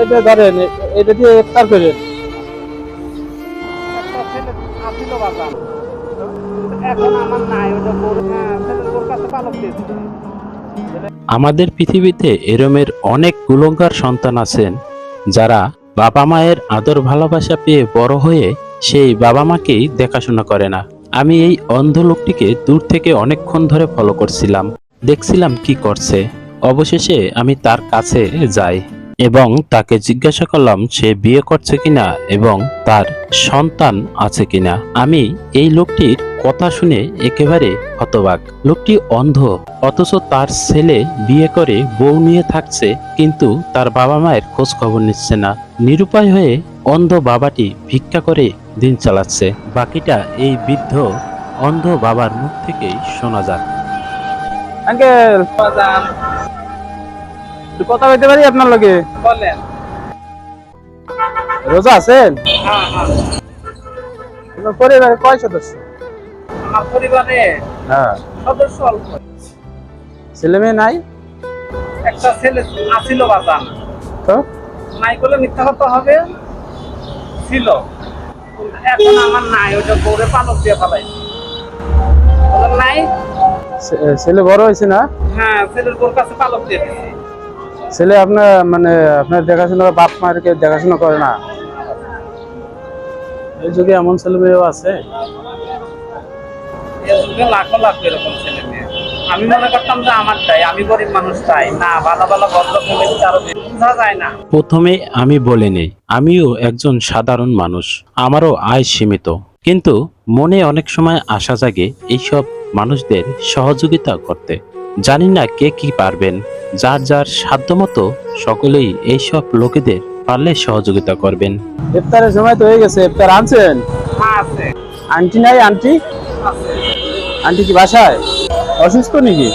এটা ধরেন, এটা দিয়ে ইফতার করেন। আমাদের পৃথিবীতে এরমের অনেক কুলঙ্গার সন্তান আছেন, যারা বাবা মায়ের আদর ভালোবাসা পেয়ে বড় হয়ে সেই বাবা মাকেই দেখাশোনা করে না। আমি এই অন্ধ লোকটিকে দূর থেকে অনেকক্ষণ ধরে ফলো করছিলাম, দেখছিলাম কি করছে। অবশেষে আমি তার কাছে যাই। এবং তাকে জিজ্ঞাসা করলাম, সে বিয়ে করছে কিনা এবং তার সন্তান আছে কিনা? আমি এই লোকটির কথা শুনে একেবারে হতবাক। লোকটি অন্ধ, অথচ তার ছেলে বিয়ে করে বউ নিয়ে থাকছে, কিন্তু তার বাবা মায়ের খোঁজ খবর নিচ্ছে না। নিরুপায় হয়ে অন্ধ বাবাটি ভিক্ষা করে দিন চালাচ্ছে। বাকিটা এই বৃদ্ধ অন্ধ বাবার মুখ থেকেই শোনা যাক। কথা বলতে পারি আপনার লগে? বলেন। রোজা আছেন? হ্যাঁ হ্যাঁ। আপনার পরিবারে কয় সদস্য? আমার পরিবারে হ্যাঁ। সদস্য অল্প। ছেলে মেয়ে নাই? একটা ছেলে আসিল বাজান। তো? নাই করলে মিথ্যা কথা হবে? ছিল। এখন আমার নাই ওটা গরুরে পালক দিয়ে ফেলাই। নাই? ছেলে বড় হয়েছে না? হ্যাঁ ছেলের গরুর কাছে পালক দিয়ে দিয়েছে ছেলে আপনার মানে আপনার দেখাশোনা বাপ মায়েরকে দেখাশোনা করে না। এই যুগে এমন ছেলে মেয়েও আছে। লাখো লাখ এরকম ছেলে মেয়ে। আমি মনে করতাম যে আমার চাই আমি গরিব মানুষ চাই না ভালো ভালো ভদ্র ফ্যামিলি আরও বোঝা যায় না। প্রথমে আমি বলে নেই আমিও একজন সাধারণ মানুষ আমারও আয় সীমিত। কিন্তু মনে অনেক সময় আশা জাগে এইসব মানুষদের সহযোগিতা করতে। জানি না কে কি পারবেন। যার যার সাধ্যমতো সকলেই এইসব লোকেদের পারলে সহযোগিতা করবেন। ইফতারের সময় তো হয়ে গেছে। ইফতার আনছেন? আন্টি নাই আন্টি? আন্টি কি বাসায়? অসুস্থ নাকি?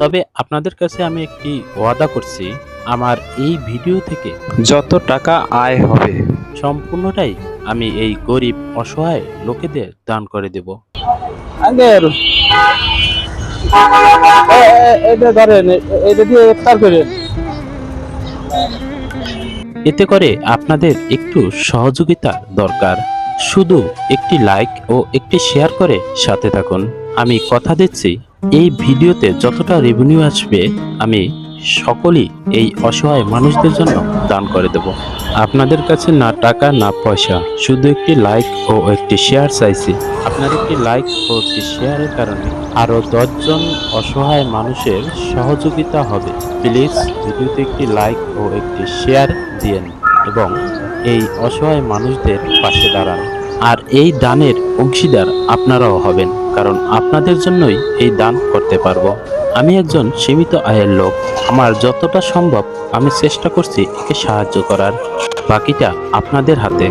তবে আপনাদের কাছে আমি একটি ওয়াদা করছি। আমার এই ভিডিও থেকে যত টাকা আয় হবে সম্পূর্ণটাই আমি এই গরিব অসহায় লোকেদের দান করে দেব। আঙ্কেল এতে করে আপনাদের একটু সহযোগিতা দরকার। শুধু একটি লাইক ও একটি শেয়ার করে সাথে থাকুন। আমি কথা দিচ্ছি, এই ভিডিওতে যতটা রেভিনিউ আসবে, আমি সকলেই এই অসহায় মানুষদের জন্য দান করে দেব। আপনাদের কাছে না টাকা, না পয়সা, শুধু একটি লাইক ও একটি শেয়ার চাইছি। আপনার একটি লাইক ও একটি শেয়ারের কারণে আরও দশজন অসহায় মানুষের সহযোগিতা হবে। প্লিজ ভিডিওতে একটি লাইক ও একটি শেয়ার দিয়েন এবং এই অসহায় মানুষদের পাশে দাঁড়ান। আর এই দানের অংশীদার আপনারাও হবেন, কারণ আপনাদের জন্যই এই দান করতে পারব। আমি একজন সীমিত আয়ের লোক। আমার যতটা সম্ভব আমি চেষ্টা করছি একে সাহায্য করার। বাকিটা আপনাদের হাতে।